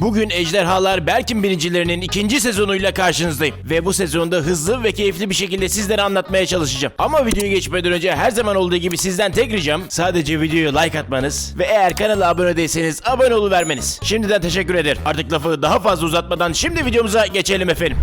Bugün Ejderhalar Berkin birincilerinin ikinci sezonuyla karşınızdayım. Ve bu sezonda hızlı ve keyifli bir şekilde sizlere anlatmaya çalışacağım. Ama videoyu geçmeden önce her zaman olduğu gibi sizden tek ricam sadece videoyu like atmanız ve eğer kanala abone değilseniz abone oluvermeniz. Şimdiden teşekkür ederim. Artık lafı daha fazla uzatmadan şimdi videomuza geçelim efendim.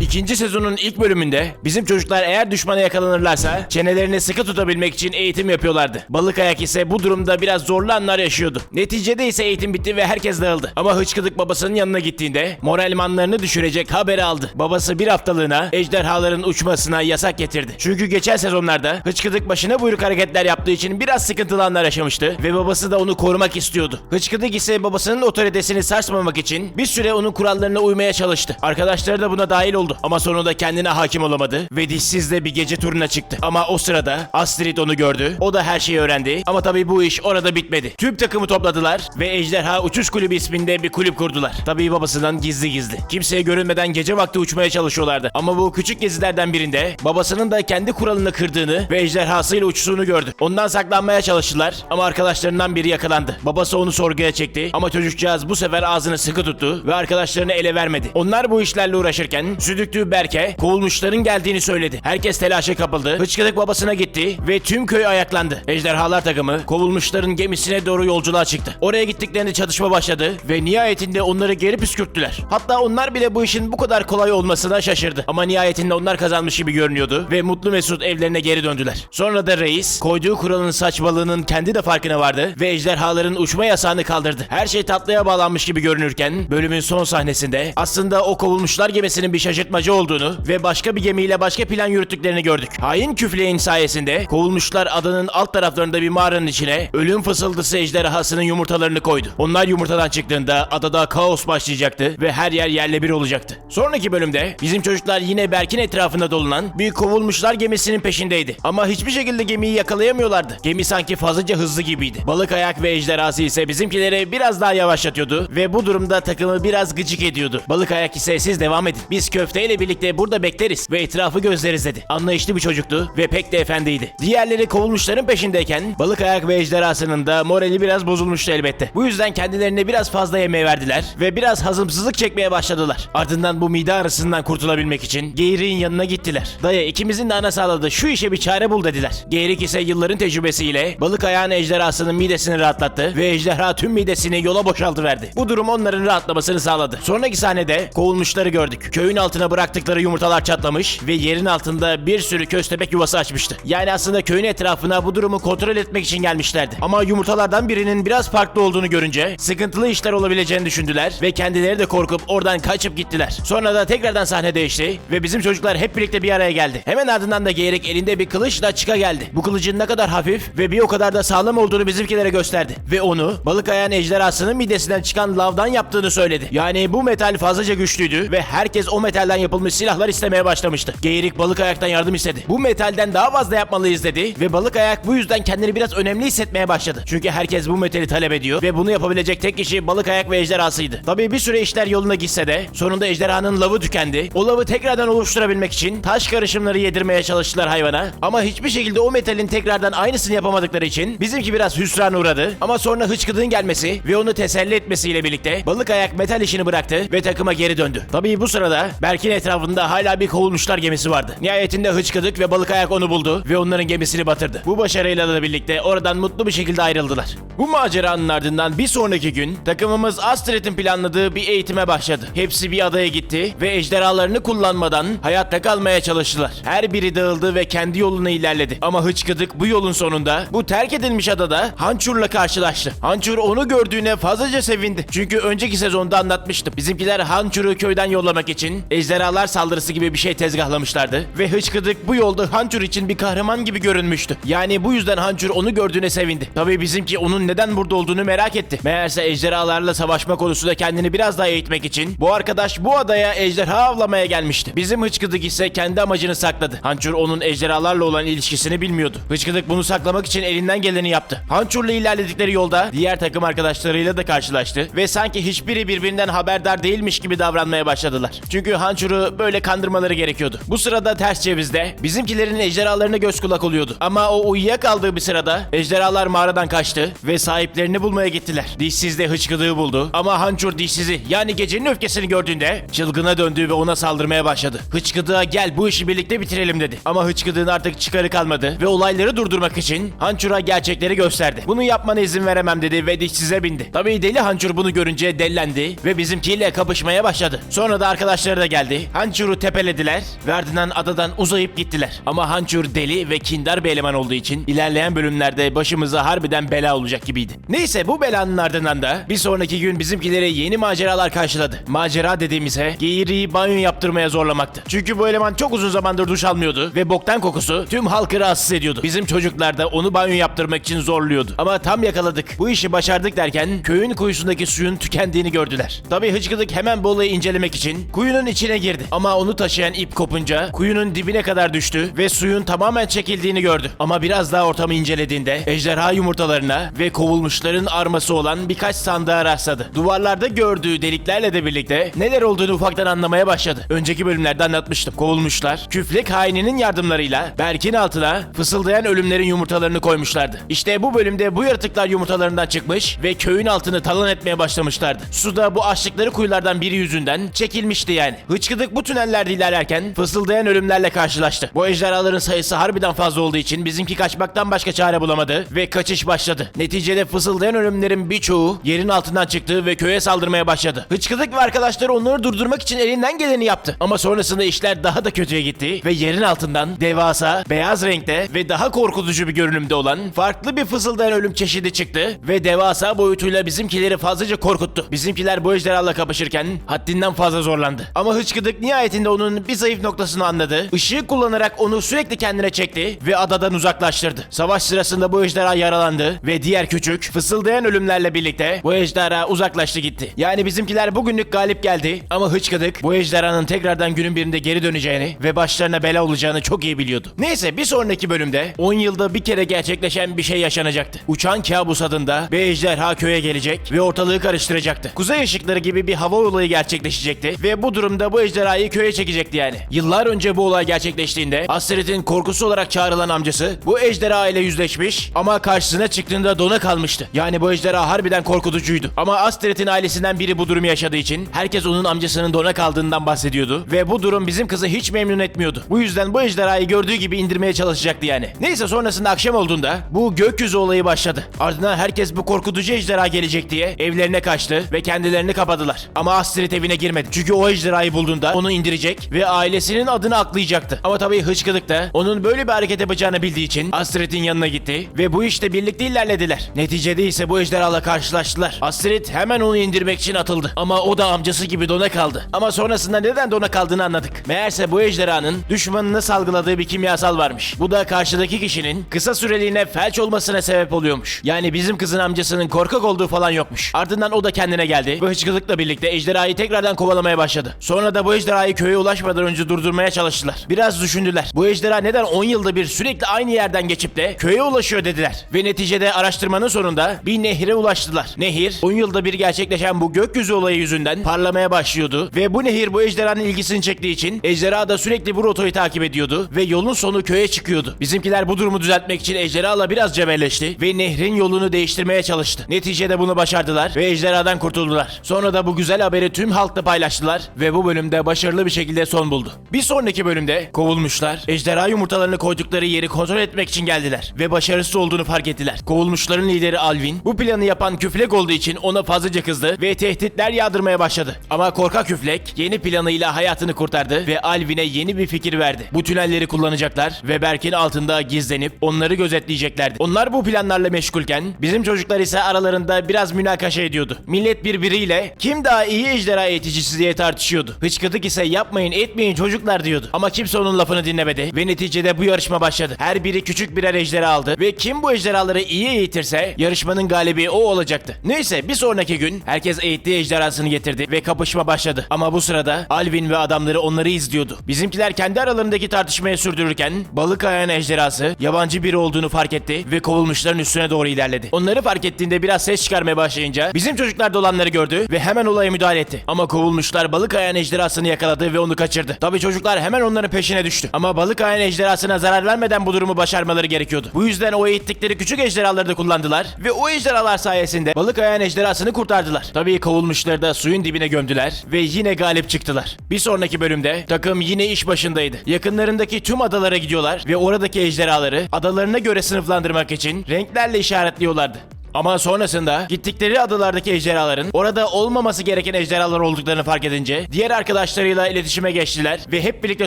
İkinci sezonun ilk bölümünde bizim çocuklar eğer düşmana yakalanırlarsa çenelerini sıkı tutabilmek için eğitim yapıyorlardı. Balık ayak ise bu durumda biraz zorlu anlar yaşıyordu. Neticede ise eğitim bitti ve herkes dağıldı. Ama hıçkıdık babasının yanına gittiğinde moralmanlarını düşürecek haberi aldı. Babası bir haftalığına ejderhaların uçmasına yasak getirdi. Çünkü geçen sezonlarda hıçkıdık başına buyruk hareketler yaptığı için biraz sıkıntılı anlar yaşamıştı ve babası da onu korumak istiyordu. Hıçkıdık ise babasının otoritesini sarsmamak için bir süre onun kurallarına uymaya çalıştı. Arkadaşları da buna dahil oldu ama sonunda kendine hakim olamadı ve dişsiz de bir gece turuna çıktı. Ama o sırada Astrid onu gördü. O da her şeyi öğrendi. Ama tabii bu iş orada bitmedi. Tüm takımı topladılar ve Ejderha Uçuş Kulübü isminde bir kulüp kurdular. Tabii babasından gizli gizli. Kimseye görünmeden gece vakti uçmaya çalışıyorlardı. Ama bu küçük gezilerden birinde babasının da kendi kuralını kırdığını ve ejderhasıyla uçtuğunu gördü. Ondan saklanmaya çalıştılar ama arkadaşlarından biri yakalandı. Babası onu sorguya çekti ama çocukcağız bu sefer ağzını sıkı tuttu ve arkadaşlarını ele vermedi. Onlar bu işlerle uğraşırken südüktüğü Berke kovulmuşların geldiğini söyledi. Herkes telaşa kapıldı. Hıçkıdık babasına gitti ve tüm köy ayaklandı. Ejderhalar takımı kovulmuşların gemisine doğru yolculuğa çıktı. Oraya gittiklerinde çatışma başladı ve nihayetinde onları geri püskürttüler. Hatta onlar bile bu işin bu kadar kolay olmasına şaşırdı. Ama nihayetinde onlar kazanmış gibi görünüyordu ve mutlu mesut evlerine geri döndüler. Sonra da reis koyduğu kuralın saçmalığının kendi de farkına vardı ve ejderhaların uçma yasağını kaldırdı. Her şey tatlıya bağlanmış gibi görünürken bölümün son sahnesinde aslında o kovulmuşlar gemisinin bir şaşırtmacı olduğunu ve başka bir gemiyle başka plan yürüttüklerini gördük. Hain küfleğin sayesinde kovulmuşlar adanın alt taraflarında bir mağaranın içine ölüm fısıldısı ejderhasının yumurtalarını koydu. Onlar yumurtadan çıktığında adada kaos başlayacaktı ve her yer yerle bir olacaktı. Sonraki bölümde bizim çocuklar yine Berk'in etrafında dolanan bir kovulmuşlar gemisinin peşindeydi. Ama hiçbir şekilde gemiyi yakalayamıyorlardı. Gemi sanki fazlaca hızlı gibiydi. Balık ayak ve ejderhası ise bizimkileri biraz daha yavaşlatıyordu ve bu durumda takımı biraz gıcık ediyordu. Balık ayak ise siz devam edin. Biz köfteyle birlikte burada bekleriz ve etrafı gözleriz dedi. Anlayışlı bir çocuktu ve pek de efendiydi. Diğerleri kovulmuşların peşindeyken balık ayak ve ejderhasının da morali biraz bozulmuştu elbette. Bu yüzden kendilerine biraz fazla yemeğe verdiler ve biraz hazımsızlık çekmeye başladılar. Ardından bu mide ağrısından kurtulabilmek için Geyrik'in yanına gittiler. Dayı ikimizin de ana sağladı şu işe bir çare bul dediler. Geyrik ise yılların tecrübesiyle balık ayağın ejderhasının midesini rahatlattı ve ejderha tüm midesini yola boşaltıverdi. Bu durum onların rahatlamasını sağladı. Sonraki sahnede kovulmuşları gördük. Köyün altına bıraktıkları yumurtalar çatlamış ve yerin altında bir sürü köstebek yuvası açmıştı. Yani aslında köyün etrafına bu durumu kontrol etmek için gelmişlerdi. Ama yumurtalardan birinin biraz farklı olduğunu görünce sıkıntılı işler olabileceğini düşündüler ve kendileri de korkup oradan kaçıp gittiler. Sonra da tekrardan sahne değişti ve bizim çocuklar hep birlikte bir araya geldi. Hemen ardından da Geyrek elinde bir kılıçla çıka geldi. Bu kılıcın ne kadar hafif ve bir o kadar da sağlam olduğunu bizimkilere gösterdi. Ve onu balık ayağın ejderhasının midesinden çıkan lavdan yaptığını söyledi. Yani bu metal fazlaca güçlüydü ve herkes o metalden yapılmış silahlar istemeye başlamıştı. Geyirik balık ayaktan yardım istedi. Bu metalden daha fazla yapmalıyız dedi ve balık ayak bu yüzden kendini biraz önemli hissetmeye başladı. Çünkü herkes bu metali talep ediyor ve bunu yapabilecek tek kişi balık ayak ve ejderhasıydı. Tabii bir süre işler yoluna gitse de sonunda ejderhanın lavı tükendi. O lavı tekrardan oluşturabilmek için taş karışımları yedirmeye çalıştılar hayvana. Ama hiçbir şekilde o metalin tekrardan aynısını yapamadıkları için bizimki biraz hüsrana uğradı. Ama sonra hıçkıdığın gelmesi ve onu teselli etmesiyle birlikte balık ayak metal işini bıraktı ve takıma geri döndü. Tabii bu sırada Berk'in etrafında hala bir kovulmuşlar gemisi vardı. Nihayetinde hıçkıdık ve balık ayak onu buldu ve onların gemisini batırdı. Bu başarıyla da birlikte oradan mutlu bir şekilde ayrıldılar. Bu maceranın ardından bir sonraki gün takımımız Astrid'in planladığı bir eğitime başladı. Hepsi bir adaya gitti ve ejderhalarını kullanmadan hayatta kalmaya çalıştılar. Her biri dağıldı ve kendi yoluna ilerledi. Ama hıçkıdık bu yolun sonunda bu terk edilmiş adada Hançur'la karşılaştı. Hançur onu gördüğüne fazlaca sevindi. Çünkü önceki sezonda anlatmıştım. Bizimkiler Hançur'u köyden yollamak için ejderhalar saldırısı gibi bir şey tezgahlamışlardı. Ve hıçkıdık bu yolda Hançur için bir kahraman gibi görünmüştü. Yani bu yüzden Hançur onu gördüğüne sevindi. Tabii bizimki onun neden burada olduğunu merak etti. Meğerse ejderhalarla savaşma konusunda kendini biraz daha eğitmek için bu arkadaş bu adaya ejderha avlamaya gelmişti. Bizim hıçkıdık ise kendi amacını sakladı. Hançur onun ejderhalarla olan ilişkisini bilmiyordu. Hıçkıdık bunu saklamak için elinden geleni yaptı. Hançur'la ilerledikleri yolda diğer takım arkadaşlarıyla da karşılaştı ve sanki hiçbiri birbirinden haberdar değilmiş gibi davranmaya başladılar. Çünkü Hançur Hançur'u böyle kandırmaları gerekiyordu. Bu sırada ters cevizde bizimkilerin ejderhalarına göz kulak oluyordu. Ama o uyuyakaldığı bir sırada ejderhalar mağaradan kaçtı ve sahiplerini bulmaya gittiler. Dişsiz de hıçkıdığı buldu. Ama Hançur dişsizi yani gecenin öfkesini gördüğünde çılgına döndü ve ona saldırmaya başladı. Hıçkıdığa gel bu işi birlikte bitirelim dedi. Ama hıçkıdığın artık çıkarı kalmadı ve olayları durdurmak için Hançur'a gerçekleri gösterdi. Bunu yapmana izin veremem dedi ve dişsize bindi. Tabii deli Hançur bunu görünce dellendi ve bizimkiyle kapışmaya başladı. Sonra da arkadaşları da geldi. Hançur'u tepelediler ve ardından adadan uzayıp gittiler. Ama Hançur deli ve kindar bir eleman olduğu için ilerleyen bölümlerde başımıza harbiden bela olacak gibiydi. Neyse bu belanın ardından da bir sonraki gün bizimkileri yeni maceralar karşıladı. Macera dediğimize geğiriyi banyo yaptırmaya zorlamaktı. Çünkü bu eleman çok uzun zamandır duş almıyordu ve boktan kokusu tüm halkı rahatsız ediyordu. Bizim çocuklar da onu banyo yaptırmak için zorluyordu. Ama tam yakaladık. Bu işi başardık derken köyün kuyusundaki suyun tükendiğini gördüler. Tabii hıçkıdık hemen bu olayı incelemek için kuyunun içine girdi. Ama onu taşıyan ip kopunca kuyunun dibine kadar düştü ve suyun tamamen çekildiğini gördü. Ama biraz daha ortamı incelediğinde ejderha yumurtalarına ve kovulmuşların arması olan birkaç sandığa rastladı. Duvarlarda gördüğü deliklerle de birlikte neler olduğunu ufaktan anlamaya başladı. Önceki bölümlerde anlatmıştım. Kovulmuşlar, küflek haininin yardımlarıyla Berk'in altına fısıldayan ölümlerin yumurtalarını koymuşlardı. İşte bu bölümde bu yaratıklar yumurtalarından çıkmış ve köyün altını talan etmeye başlamışlardı. Suda bu açtıkları kuyulardan biri yüzünden çekilmişti yani. Hıçkıdık bu tünellerde ilerlerken fısıldayan ölümlerle karşılaştı. Bu ejderhaların sayısı harbiden fazla olduğu için bizimki kaçmaktan başka çare bulamadı ve kaçış başladı. Neticede fısıldayan ölümlerin birçoğu yerin altından çıktı ve köye saldırmaya başladı. Hıçkıdık ve arkadaşları onları durdurmak için elinden geleni yaptı. Ama sonrasında işler daha da kötüye gitti ve yerin altından devasa, beyaz renkte ve daha korkutucu bir görünümde olan farklı bir fısıldayan ölüm çeşidi çıktı ve devasa boyutuyla bizimkileri fazlaca korkuttu. Bizimkiler bu ejderhalarla kapışırken haddinden fazla zorlandı. Ama hıçkıdık nihayetinde onun bir zayıf noktasını anladı. Işığı kullanarak onu sürekli kendine çekti ve adadan uzaklaştırdı. Savaş sırasında bu ejderha yaralandı ve diğer küçük fısıldayan ölümlerle birlikte bu ejderha uzaklaştı gitti. Yani bizimkiler bugünlük galip geldi ama hıçkıdık bu ejderhanın tekrardan günün birinde geri döneceğini ve başlarına bela olacağını çok iyi biliyordu. Neyse bir sonraki bölümde 10 yılda bir kere gerçekleşen bir şey yaşanacaktı. Uçan kabus adında bir ejderha köye gelecek ve ortalığı karıştıracaktı. Kuzey ışıkları gibi bir hava olayı gerçekleşecekti ve bu durumda bu ejderhayı köye çekecekti yani. Yıllar önce bu olay gerçekleştiğinde Astrid'in korkusu olarak çağrılan amcası bu ejderha ile yüzleşmiş ama karşısına çıktığında dona kalmıştı. Yani bu ejderha harbiden korkutucuydu. Ama Astrid'in ailesinden biri bu durumu yaşadığı için herkes onun amcasının dona kaldığından bahsediyordu ve bu durum bizim kızı hiç memnun etmiyordu. Bu yüzden bu ejderhayı gördüğü gibi indirmeye çalışacaktı yani. Neyse sonrasında akşam olduğunda bu gökyüzü olayı başladı. Ardından herkes bu korkutucu ejderha gelecek diye evlerine kaçtı ve kendilerini kapadılar. Ama Astrid evine girmedi. Çünkü o ejderhayı bulduğunda onu indirecek ve ailesinin adını aklayacaktı. Ama tabii hıçkıdık da onun böyle bir hareket yapacağını bildiği için Astrid'in yanına gitti ve bu işte birlikte ilerlediler. Neticede ise bu ejderhala karşılaştılar. Astrid hemen onu indirmek için atıldı. Ama o da amcası gibi dona kaldı. Ama sonrasında neden dona kaldığını anladık. Meğerse bu ejderhanın düşmanını salgıladığı bir kimyasal varmış. Bu da karşıdaki kişinin kısa süreliğine felç olmasına sebep oluyormuş. Yani bizim kızın amcasının korkak olduğu falan yokmuş. Ardından o da kendine geldi ve hıçkılıkla birlikte ejderhayı tekrardan kovalamaya başladı. Sonra da bu ejderhayı köye ulaşmadan önce durdurmaya çalıştılar. Biraz düşündüler. Bu ejderha neden 10 yılda bir sürekli aynı yerden geçip de köye ulaşıyor dediler. Ve neticede araştırmanın sonunda bir nehire ulaştılar. Nehir 10 yılda bir gerçekleşen bu gökyüzü olayı yüzünden parlamaya başlıyordu ve bu nehir bu ejderhanın ilgisini çektiği için ejderha da sürekli bu rotayı takip ediyordu ve yolun sonu köye çıkıyordu. Bizimkiler bu durumu düzeltmek için ejderhala biraz cebelleşti ve nehrin yolunu değiştirmeye çalıştı. Neticede bunu başardılar ve ejderhadan kurtuldular. Sonra da bu güzel haberi tüm halkla paylaştılar ve bu bölümde başarılı bir şekilde son buldu. Bir sonraki bölümde kovulmuşlar, ejderha yumurtalarını koydukları yeri kontrol etmek için geldiler ve başarısız olduğunu fark ettiler. Kovulmuşların lideri Alvin bu planı yapan küflek olduğu için ona fazlaca kızdı ve tehditler yağdırmaya başladı. Ama korkak küflek yeni planıyla hayatını kurtardı ve Alvin'e yeni bir fikir verdi. Bu tünelleri kullanacaklar ve Berk'in altında gizlenip onları gözetleyeceklerdi. Onlar bu planlarla meşgulken bizim çocuklar ise aralarında biraz münakaşa ediyordu. Millet birbiriyle kim daha iyi ejderha eğiticisi diye tartışıyordu. Hıçkıdık ise yapmayın etmeyin çocuklar diyordu. Ama kimse onun lafını dinlemedi ve neticede bu yarışma başladı. Her biri küçük birer ejderha aldı ve kim bu ejderhaları iyi eğitirse yarışmanın galibi o olacaktı. Neyse bir sonraki gün herkes eğittiği ejderhasını getirdi ve kapışma başladı. Ama bu sırada Alvin ve adamları onları izliyordu. Bizimkiler kendi aralarındaki tartışmayı sürdürürken balık ayağın ejderhası yabancı biri olduğunu fark etti ve kovulmuşların üstüne doğru ilerledi. Onları fark ettiğinde biraz ses çıkarmaya başlayınca bizim çocuklar dolanları gördü ve hemen olaya müdahale etti. Ama kovulmuşlar balık ayağın ejderhası ejderhasını yakaladı ve onu kaçırdı. Tabii çocuklar hemen onların peşine düştü. Ama balık ayağın ejderhasına zarar vermeden bu durumu başarmaları gerekiyordu. Bu yüzden o eğittikleri küçük ejderhaları da kullandılar ve o ejderhalar sayesinde balık ayağın ejderhasını kurtardılar. Tabii kovulmuşları da suyun dibine gömdüler ve yine galip çıktılar. Bir sonraki bölümde takım yine iş başındaydı. Yakınlarındaki tüm adalara gidiyorlar ve oradaki ejderhaları adalarına göre sınıflandırmak için renklerle işaretliyorlardı. Ama sonrasında gittikleri adalardaki ejderhaların orada olmaması gereken ejderhalar olduklarını fark edince diğer arkadaşlarıyla iletişime geçtiler ve hep birlikte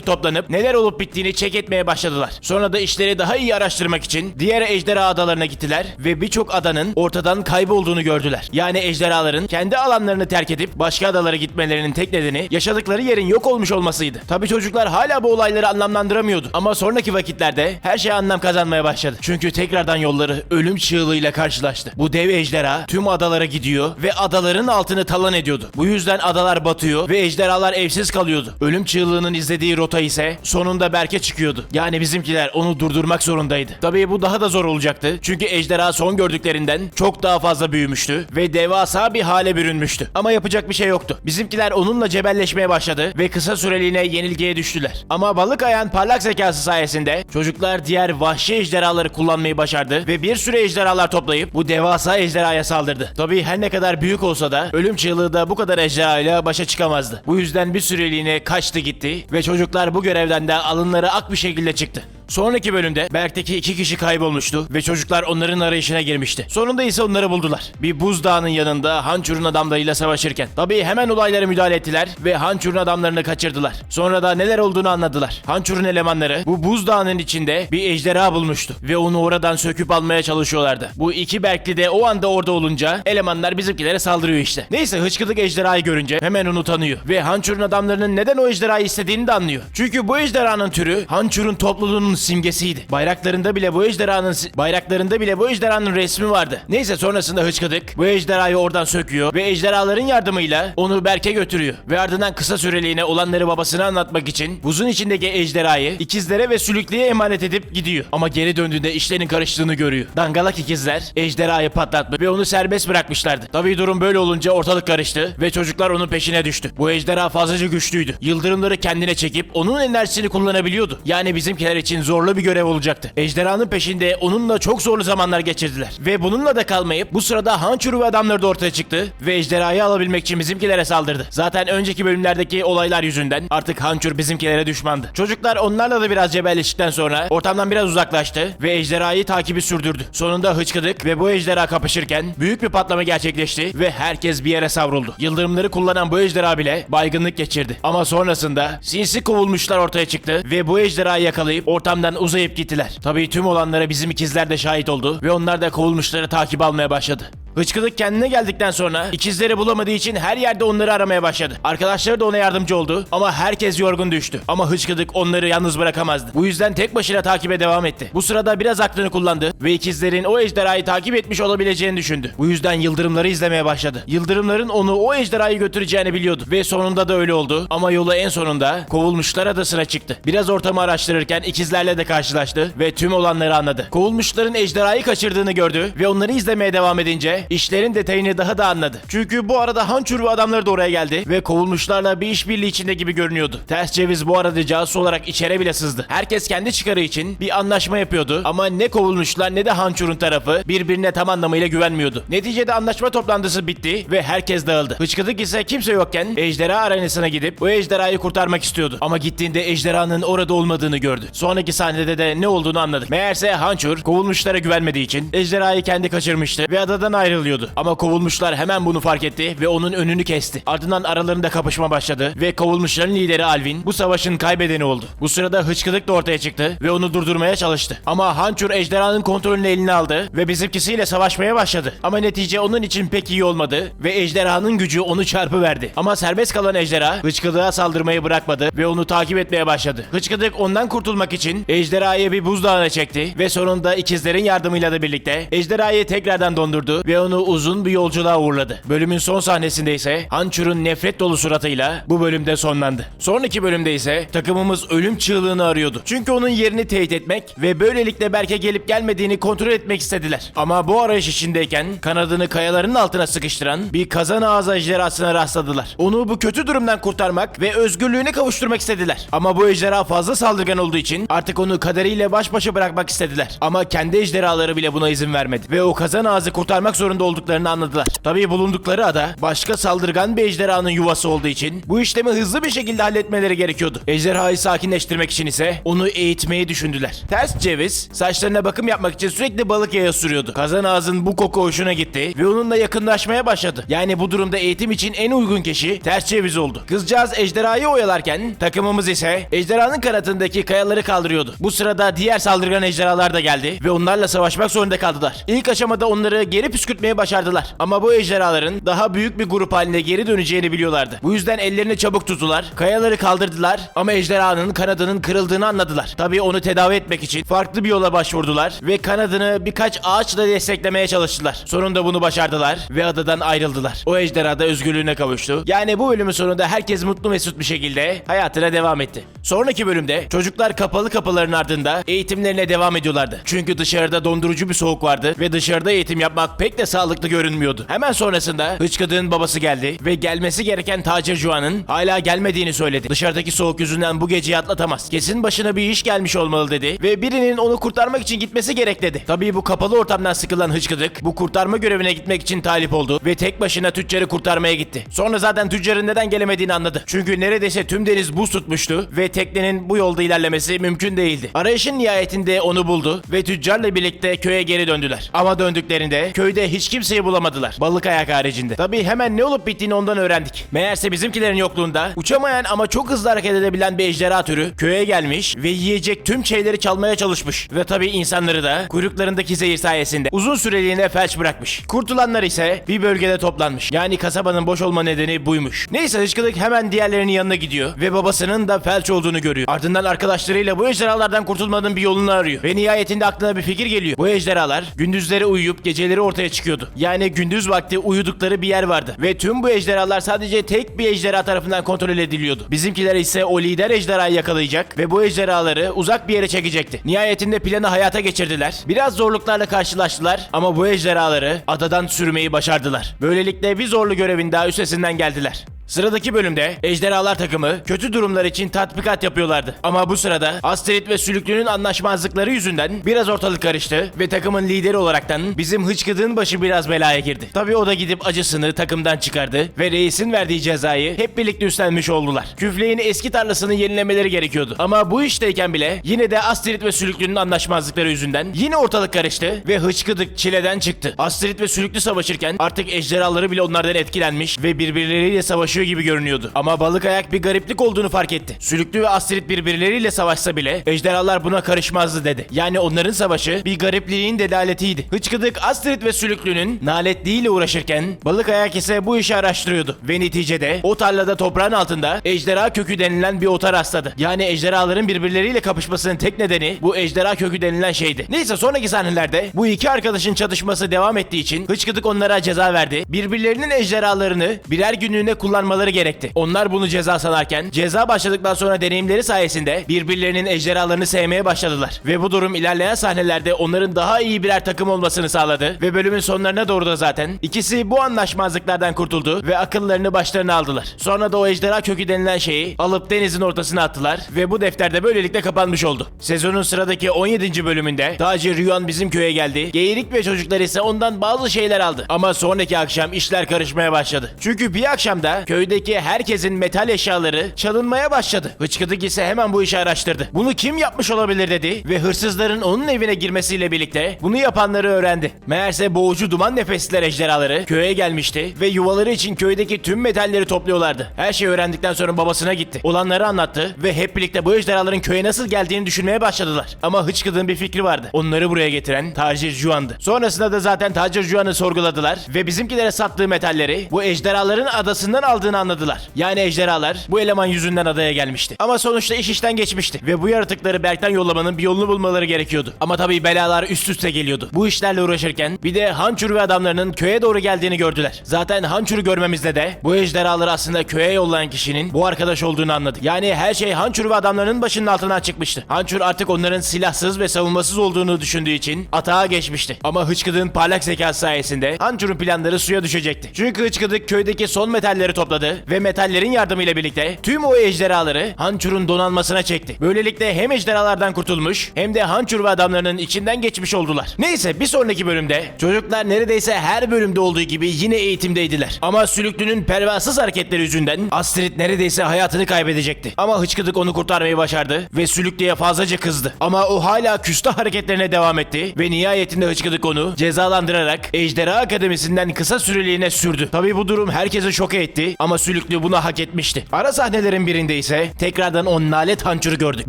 toplanıp neler olup bittiğini çek etmeye başladılar. Sonra da işleri daha iyi araştırmak için diğer ejderha adalarına gittiler ve birçok adanın ortadan kaybolduğunu gördüler. Yani ejderhaların kendi alanlarını terk edip başka adalara gitmelerinin tek nedeni yaşadıkları yerin yok olmuş olmasıydı. Tabi çocuklar hala bu olayları anlamlandıramıyordu. Ama sonraki vakitlerde her şey anlam kazanmaya başladı. Çünkü tekrardan yolları ölüm çığlığıyla karşılaştı. Bu dev ejderha tüm adalara gidiyor ve adaların altını talan ediyordu. Bu yüzden adalar batıyor ve ejderhalar evsiz kalıyordu. Ölüm çığlığının izlediği rota ise sonunda Berk'e çıkıyordu. Yani bizimkiler onu durdurmak zorundaydı. Tabii bu daha da zor olacaktı. Çünkü ejderha son gördüklerinden çok daha fazla büyümüştü ve devasa bir hale bürünmüştü. Ama yapacak bir şey yoktu. Bizimkiler onunla cebelleşmeye başladı ve kısa süreliğine yenilgiye düştüler. Ama balık ayağın parlak zekası sayesinde çocuklar diğer vahşi ejderhaları kullanmayı başardı ve bir sürü ejderhalar toplayıp bu devasa ejderhaya saldırdı. Tabii her ne kadar büyük olsa da ölüm çığlığı da bu kadar ejderhayla başa çıkamazdı. Bu yüzden bir süreliğine kaçtı gitti ve çocuklar bu görevden de alınları ak bir şekilde çıktı. Sonraki bölümde Berk'teki iki kişi kaybolmuştu ve çocuklar onların arayışına girmişti. Sonunda ise onları buldular. Bir buzdağının yanında Hançur'un adamlarıyla savaşırken. Tabii hemen olaylara müdahale ettiler ve Hançur'un adamlarını kaçırdılar. Sonra da neler olduğunu anladılar. Hançur'un elemanları bu buzdağının içinde bir ejderha bulmuştu ve onu oradan söküp almaya çalışıyorlardı. Bu iki Berkli de o anda orada olunca elemanlar bizimkilere saldırıyor işte. Neyse hıçkıdık ejderhayı görünce hemen onu tanıyor ve Hançur'un adamlarının neden o ejderhayı istediğini de anlıyor. Çünkü bu ejderhanın türü Hançur'un topluluğunun simgesiydi. Bayraklarında bile bu ejderhanın bayraklarında bile bu ejderhanın resmi vardı. Neyse sonrasında hıçkıdık bu ejderhayı oradan söküyor ve ejderhaların yardımıyla onu Berk'e götürüyor. Ve ardından kısa süreliğine olanları babasına anlatmak için buzun içindeki ejderhayı ikizlere ve sülüklüye emanet edip gidiyor. Ama geri döndüğünde işlerin karıştığını görüyor. Dangalak ikizler ejderhayı patlatmış ve onu serbest bırakmışlardı. Tabii durum böyle olunca ortalık karıştı ve çocuklar onun peşine düştü. Bu ejderha fazlaca güçlüydü. Yıldırımları kendine çekip onun enerjisini kullanabiliyordu. Yani bizimkiler için zorlu bir görev olacaktı. Ejderhanın peşinde onunla çok zorlu zamanlar geçirdiler. Ve bununla da kalmayıp bu sırada Hançuru ve adamları da ortaya çıktı ve ejderhayı alabilmek için bizimkilere saldırdı. Zaten önceki bölümlerdeki olaylar yüzünden artık Hançur bizimkilere düşmandı. Çocuklar onlarla da biraz cebelleştikten sonra ortamdan biraz uzaklaştı ve ejderhayı takibi sürdürdü. Sonunda hıçkıdık ve bu ejderha kapışırken büyük bir patlama gerçekleşti ve herkes bir yere savruldu. Yıldırımları kullanan bu ejderha bile baygınlık geçirdi. Ama sonrasında sinsi kovulmuşlar ortaya çıktı ve bu ejderhayı yakalayıp ortamdan uzayıp gittiler. Tabii tüm olanlara bizim ikizler de şahit oldu ve onlar da kovulmuşları takip almaya başladı. Hıçkılık kendine geldikten sonra ikizleri bulamadığı için her yerde onları aramaya başladı. Arkadaşları da ona yardımcı oldu ama herkes yorgun düştü. Ama Hıçkılık onları yalnız bırakamazdı. Bu yüzden tek başına takibe devam etti. Bu sırada biraz aklını kullandı ve ikizlerin o ejderhayı takip etmiş olabileceğini düşündü. Bu yüzden yıldırımları izlemeye başladı. Yıldırımların onu o ejderhayı götüreceğini biliyordu ve sonunda da öyle oldu. Ama yolu en sonunda kovulmuşlar adasına çıktı. Biraz ortamı araştırırken ikizlerle de karşılaştı ve tüm olanları anladı. Kovulmuşların ejderhayı kaçırdığını gördü ve onları izlemeye devam edince işlerin detayını daha da anladı. Çünkü bu arada Hançur ve adamları da oraya geldi ve kovulmuşlarla bir işbirliği içinde gibi görünüyordu. Ters ceviz bu arada casus olarak içeri bile sızdı. Herkes kendi çıkarı için bir anlaşma yapıyordu ama ne kovulmuşlar ne de Hançur'un tarafı birbirine tam anlamıyla güvenmiyordu. Neticede anlaşma toplantısı bitti ve herkes dağıldı. Hıçkıdık ise kimse yokken ejderha arenasına gidip bu ejderhayı kurtarmak istiyordu. Ama gittiğinde ejderhanın orada olmadığını gördü. Sonraki sahnede de ne olduğunu anladık. Meğerse Hançur kovulmuşlara güvenmediği için ejderhayı kendi kaçırmıştı ve adadan ayrılıyordu. Ama kovulmuşlar hemen bunu fark etti ve onun önünü kesti. Ardından aralarında kapışma başladı ve kovulmuşların lideri Alvin bu savaşın kaybedeni oldu. Bu sırada hıçkılık da ortaya çıktı ve onu durdurmaya çalıştı. Ama Hançur ejderhanın kontrolünü eline aldı ve bizimkisiyle savaşmaya başladı. Ama netice onun için pek iyi olmadı ve ejderhanın gücü onu çarpı verdi. Ama serbest kalan ejderha hıçkılığa saldırmayı bırakmadı ve onu takip etmeye başladı. Hıçkılık ondan kurtulmak için ejderhayı bir buzdağına çekti ve sonunda ikizlerin yardımıyla da birlikte ejderhayı tekrardan dondurdu ve onu uzun bir yolculuğa uğurladı. Bölümün son sahnesinde ise Hançur'un nefret dolu suratıyla bu bölümde sonlandı. Sonraki bölümde ise takımımız ölüm çığlığını arıyordu. Çünkü onun yerini teyit etmek ve böylelikle Berk'e gelip gelmediğini kontrol etmek istediler. Ama bu arayış içindeyken kanadını kayaların altına sıkıştıran bir kazan ağzı ejderhasına rastladılar. Onu bu kötü durumdan kurtarmak ve özgürlüğüne kavuşturmak istediler. Ama bu ejderha fazla saldırgan olduğu için artık onu kaderiyle baş başa bırakmak istediler. Ama kendi ejderhaları bile buna izin vermedi. Ve o kazan ağzı kurtarmak zorunda olduklarını anladılar. Tabii bulundukları ada başka saldırgan bir ejderhanın yuvası olduğu için bu işlemi hızlı bir şekilde halletmeleri gerekiyordu. Ejderhayı sakinleştirmek için ise onu eğitmeyi düşündüler. Ters ceviz saçlarına bakım yapmak için sürekli balık yağı sürüyordu. Kazan ağzın bu koku hoşuna gitti ve onunla yakınlaşmaya başladı. Yani bu durumda eğitim için en uygun kişi ters ceviz oldu. Kızcağız ejderhayı oyalarken takımımız ise ejderhanın kanatındaki kayaları kaldırıyordu. Bu sırada diğer saldırgan ejderhalar da geldi ve onlarla savaşmak zorunda kaldılar. İlk aşamada onları geri püskürtmeye başardılar. Ama bu ejderhaların daha büyük bir grup haline geri döneceğini biliyorlardı. Bu yüzden ellerini çabuk tuttular, kayaları kaldırdılar ama ejderhanın kanadının kırıldığını anladılar. Tabii onu tedavi etmek için farklı bir yola başvurdular ve kanadını birkaç ağaçla desteklemeye çalıştılar. Sonunda bunu başardılar ve adadan ayrıldılar. O ejderha da özgürlüğüne kavuştu. Yani bu bölümün sonunda herkes mutlu mesut bir şekilde hayatına devam etti. Sonraki bölümde çocuklar kapalı kapıların ardında eğitimlerine devam ediyorlardı. Çünkü dışarıda dondurucu bir soğuk vardı ve dışarıda eğitim yapmak pek de sağlıklı görünmüyordu. Hemen sonrasında Hıçkıdık'ın babası geldi ve gelmesi gereken Tacir Juan'ın hala gelmediğini söyledi. Dışarıdaki soğuk yüzünden bu geceyi atlatamaz. Kesin başına bir iş gelmiş olmalı dedi ve birinin onu kurtarmak için gitmesi gerek dedi. Tabii bu kapalı ortamdan sıkılan Hıçkıdık bu kurtarma görevine gitmek için talip oldu ve tek başına tüccarı kurtarmaya gitti. Sonra zaten tüccarın neden gelemediğini anladı. Çünkü neredeyse tüm deniz buz tutmuştu ve teknenin bu yolda ilerlemesi mümkün değildi. Arayışın nihayetinde onu buldu ve tüccarla birlikte köye geri döndüler. Ama döndüklerinde köyde hiç kimseyi bulamadılar. Balık ayak haricinde. Tabii hemen ne olup bittiğini ondan öğrendik. Meğerse bizimkilerin yokluğunda uçamayan ama çok hızlı hareket edebilen bir ejderha türü köye gelmiş ve yiyecek tüm şeyleri çalmaya çalışmış. Ve tabii insanları da kuyruklarındaki zehir sayesinde uzun süreliğine felç bırakmış. Kurtulanlar ise bir bölgede toplanmış. Yani kasabanın boş olma nedeni buymuş. Neyse hıçkıdık hemen diğerlerinin yanına gidiyor ve babasının da felç olduğunu görüyor. Ardından arkadaşlarıyla bu ejderhalardan kurtulmanın bir yolunu arıyor. Ve nihayetinde aklına bir fikir geliyor. Bu ejderhalar gündüzleri uyuyup geceleri ortaya çıkıyordu. Yani gündüz vakti uyudukları bir yer vardı. Ve tüm bu ejderhalar sadece tek bir ejderha tarafından kontrol ediliyordu. Bizimkiler ise o lider ejderhayı yakalayacak ve bu ejderhaları uzak bir yere çekecekti. Nihayetinde planı hayata geçirdiler. Biraz zorluklarla karşılaştılar ama bu ejderhaları adadan sürmeyi başardılar. Böylelikle bir zorlu görevin daha üstesinden geldiler. Sıradaki bölümde ejderhalar takımı kötü durumlar için tatbikat yapıyorlardı. Ama bu sırada Astrid ve Sülüklü'nün anlaşmazlıkları yüzünden biraz ortalık karıştı ve takımın lideri olaraktan bizim hıçkıdığın başı biraz belaya girdi. Tabii o da gidip acısını takımdan çıkardı ve reisin verdiği cezayı hep birlikte üstlenmiş oldular. Küfleyin eski tarlasını yenilemeleri gerekiyordu. Ama bu işteyken bile yine de Astrid ve Sülüklü'nün anlaşmazlıkları yüzünden yine ortalık karıştı ve hıçkıdık çileden çıktı. Astrid ve Sülüklü savaşırken artık ejderhaları bile onlardan etkilenmiş ve birbirleriyle savaşıyor gibi görünüyordu. Ama balık ayak bir gariplik olduğunu fark etti. Sülüklü ve Astrid birbirleriyle savaşsa bile ejderhalar buna karışmazdı dedi. Yani onların savaşı bir garipliğin delaletiydi. Hıçkıdık Astrid ve Sülüklü'nün naletliğiyle uğraşırken balık ayak ise bu işi araştırıyordu. Ve neticede o tarlada toprağın altında ejderha kökü denilen bir ota rastladı. Yani ejderhaların birbirleriyle kapışmasının tek nedeni bu ejderha kökü denilen şeydi. Neyse sonraki sahnelerde bu iki arkadaşın çatışması devam ettiği için Hıçkıdık onlara ceza verdi. Birbirlerinin ejderhalarını birer günlüğüne kullanmaları gerekti. Onlar bunu ceza sanarken ceza başladıktan sonra deneyimleri sayesinde birbirlerinin ejderhalarını sevmeye başladılar. Ve bu durum ilerleyen sahnelerde onların daha iyi birer takım olmasını sağladı. Ve bölümün sonlarına doğru da zaten ikisi bu anlaşmazlıklardan kurtuldu ve akıllarını başlarına aldılar. Sonra da o ejderha kökü denilen şeyi alıp denizin ortasına attılar ve bu defterde böylelikle kapanmış oldu. Sezonun sıradaki 17. bölümünde Taci Rüyan bizim köye geldi. Geyirik ve çocuklar ise ondan bazı şeyler aldı. Ama sonraki akşam işler karışmaya başladı. Çünkü bir akşamda köydeki herkesin metal eşyaları çalınmaya başladı. Hıçkıdık ise hemen bu işi araştırdı. Bunu kim yapmış olabilir dedi ve hırsızların onun evine girmesiyle birlikte bunu yapanları öğrendi. Meğerse boğucu duman nefesliler ejderhaları köye gelmişti ve yuvaları için köydeki tüm metalleri topluyorlardı. Her şeyi öğrendikten sonra babasına gitti. Olanları anlattı ve hep birlikte bu ejderhaların köye nasıl geldiğini düşünmeye başladılar. Ama Hıçkıdık'ın bir fikri vardı. Onları buraya getiren Tacir Juan'dı. Sonrasında da zaten Tacir Juan'ı sorguladılar ve bizimkilere sattığı metalleri bu ejderhaların adasından aldığını anladılar. Yani ejderhalar bu eleman yüzünden adaya gelmişti. Ama sonuçta iş işten geçmişti. Ve bu yaratıkları Berk'ten yollamanın bir yolunu bulmaları gerekiyordu. Ama tabii belalar üst üste geliyordu. Bu işlerle uğraşırken bir de Hançur ve adamlarının köye doğru geldiğini gördüler. Zaten Hançur'u görmemizde de bu ejderhaları aslında köye yollayan kişinin bu arkadaş olduğunu anladık. Yani her şey Hançur ve adamlarının başının altından çıkmıştı. Hançur artık onların silahsız ve savunmasız olduğunu düşündüğü için atağa geçmişti. Ama Hıçkıdık'ın parlak zekası sayesinde Hançur'un planları suya düşecekti. Çünkü Hıçkıdık köydeki son metalleri topladı ve metallerin yardımıyla birlikte tüm o ejderhaları Hançur'un donanmasına çekti. Böylelikle hem ejderhalardan kurtulmuş hem de Hançur ve adamlarının içinden geçmiş oldular. Neyse bir sonraki bölümde çocuklar neredeyse her bölümde olduğu gibi yine eğitimdeydiler. Ama Sülüklü'nün pervasız hareketleri yüzünden Astrid neredeyse hayatını kaybedecekti. Ama Hıçkıdık onu kurtarmayı başardı ve Sülüklü'ye fazlaca kızdı. Ama o hala küstah hareketlerine devam etti ve nihayetinde Hıçkıdık onu cezalandırarak Ejderha Akademisi'nden kısa süreliğine sürdü. Tabii bu durum herkesi şok etti ama Sülüklü bunu hak etmişti. Ara sahnelerin birinde ise tekrardan o nalet hançuru gördük.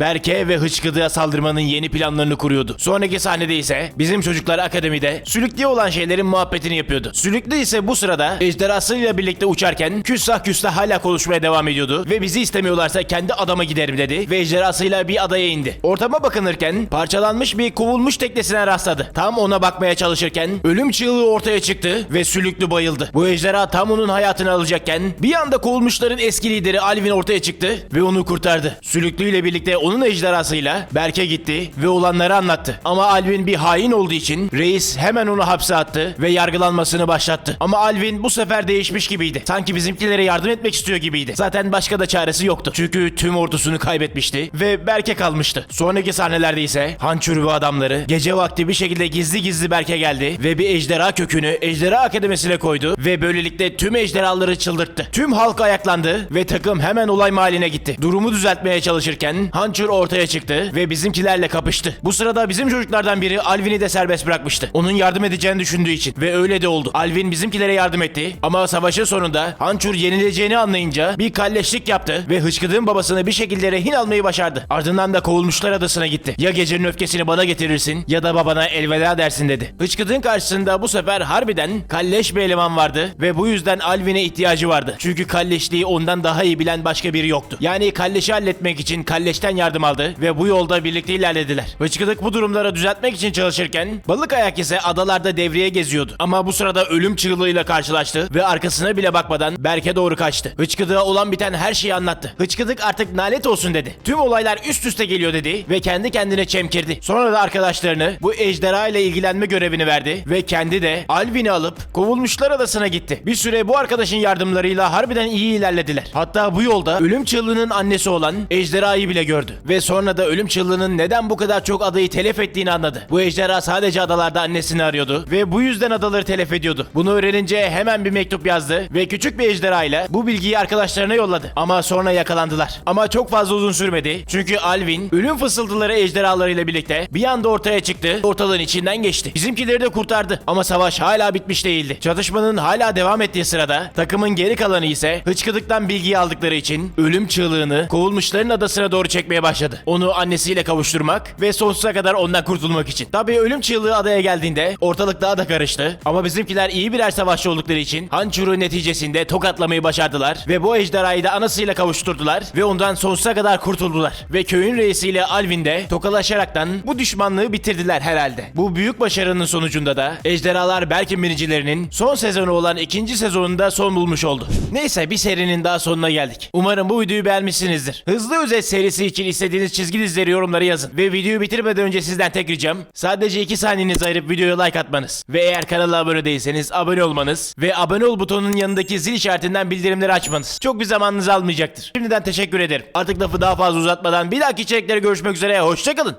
Berke ve Hıçkıdık'a saldırmanın yeni planlarını kuruyordu. Sonraki sahnede ise bizim çocuklar akademide Sülüklü'ye olan şeylerin muhabbetini yapıyordu. Sülüklü ise bu sırada ejderhasıyla birlikte uçarken küstah küstah hala konuşmaya devam ediyordu ve bizi istemiyorlarsa kendi adama giderim dedi ve ejderhasıyla bir adaya indi. Ortama bakınırken parçalanmış bir kovulmuş teknesine rastladı. Tam ona bakmaya çalışırken ölüm çığlığı ortaya çıktı ve Sülüklü bayıldı. Bu ejderha tam onun hayatını alacakken bir anda kovulmuşların eski lideri Alvin ortaya çıktı ve onu kurtardı. Sülüklü ile birlikte onun ejderhasıyla Berke gitti ve olanları anlattı. Ama Alvin bir hain olduğu için reis hemen onu hapse attı ve yargılanmasını başlattı. Ama Alvin bu sefer değişmiş gibiydi. Sanki bizimkilere yardım etmek istiyor gibiydi. Zaten başka da çaresi yoktu. Çünkü tüm ordusunu kaybetmişti ve Berke kalmıştı. Sonraki sahnelerde ise Hançur ve adamları gece vakti bir şekilde gizli gizli Berke geldi ve bir ejderha kökünü Ejderha Akademisi'ne koydu ve böylelikle tüm ejderhaları çıldırttı. Tüm halk ayaklandı ve takım hemen olay mahalline gitti. Durumu düzeltmeye çalışırken Hançur ortaya çıktı ve bizimkilerle kapıştı. Bu sırada bizim çocuklardan biri Alvin'i de serbest bırakmıştı. Onun yardım edeceğini düşündüğü için ve öyle de oldu. Alvin bizimkilere yardım etti ama savaşın sonunda Hançur yenileceğini anlayınca bir kalleşlik yaptı ve Hıçkıdık'ın babasını bir şekilde rehin almayı başardı. Ardından da kovulmuşlar adasına gitti. Ya gecenin öfkesini bana getirirsin ya da babana elveda dersin dedi. Hıçkıdık'ın karşısında bu sefer harbiden kalleş bir eleman vardı ve bu yüzden Alvin'e ihtiyacı vardı. Çünkü kalleşliği ondan daha iyi bilen başka biri yoktu. Yani kalleşi halletmek için kalleşten yardım aldı ve bu yolda birlikte ilerlediler. Hıçkıdık bu durumları düzeltmek için çalışırken balık ayak ise adalarda devreye geziyordu. Ama bu sırada ölüm çığlığıyla karşılaştı ve arkasına bile bakmadan Berk'e doğru kaçtı. Hıçkıdık'a olan biten her şeyi anlattı. Hıçkıdık artık nalet olsun dedi. Tüm olaylar üst üste geliyor dedi ve kendi kendine çemkirdi. Sonra da arkadaşlarını bu ejderha ile ilgilenme görevini verdi ve kendi de Alvin'i alıp kovulmuşlar adasına gitti. Bir süre bu arkadaşın yardımlarıyla harbiden iyi ilerlediler. Hatta bu yolda ölüm çığlığının annesi olan ejderhayı bile gördü. Ve sonra da ölüm çığlığının neden bu kadar çok adayı telef ettiğini anladı. Bu ejderha sadece adalarda annesini arıyordu ve bu yüzden adaları telef ediyordu. Bunu öğrenince hemen bir mektup yazdı ve küçük bir ejderhayla bu bilgiyi arkadaşlarına yolladı. Ama sonra yakalandılar. Ama çok fazla uzun sürmedi. Çünkü Alvin ölüm fısıltıları ejderhalarıyla birlikte bir anda ortaya çıktı. Ortalığın içinden geçti. Bizimkileri de kurtardı. Ama savaş hala bitmiş değildi. Çatışmanın hala devam ettiği sırada takımın geri kalanı ise hıçkıdıktan bilgiyi aldıkları için ölüm çığlığını kovulmuşların adasına doğru çekmeye başladı. Onu annesiyle kavuşturmak ve sonsuza kadar ondan kurtulmak için. Tabii ölüm çığlığı adaya geldiğinde ortalık daha da karıştı. Ama bizimkiler iyi birer savaşçı oldukları için Hançur'u neticesinde tokatlamayı başardılar ve bu ejderhayı da anasıyla kavuşturdular ve ondan sonsuza kadar kurtuldular. Ve köyün reisiyle Alvin de tokalaşaraktan bu düşmanlığı bitirdiler herhalde. Bu büyük başarının sonucunda da ejderhalar Berkin binicilerinin son sezonu olan ikinci sezonunda son bulmuş oldu. Neyse bir serinin daha sonuna geldik. Umarım bu videoyu beğenmişsinizdir. Hızlı özet serisi için istediğiniz çizgi dizileri yorumlara yazın. Ve videoyu bitirmeden önce sizden tek ricam sadece 2 saniyenizi ayırıp videoya like atmanız. Ve eğer kanala abone değilseniz abone olmanız ve abone ol butonunun yanındaki zil işaretinden bildirimleri açmanız. Çok bir zamanınızı almayacaktır. Şimdiden teşekkür ederim. Artık lafı daha fazla uzatmadan bir dahaki içeriklere görüşmek üzere. Hoşçakalın.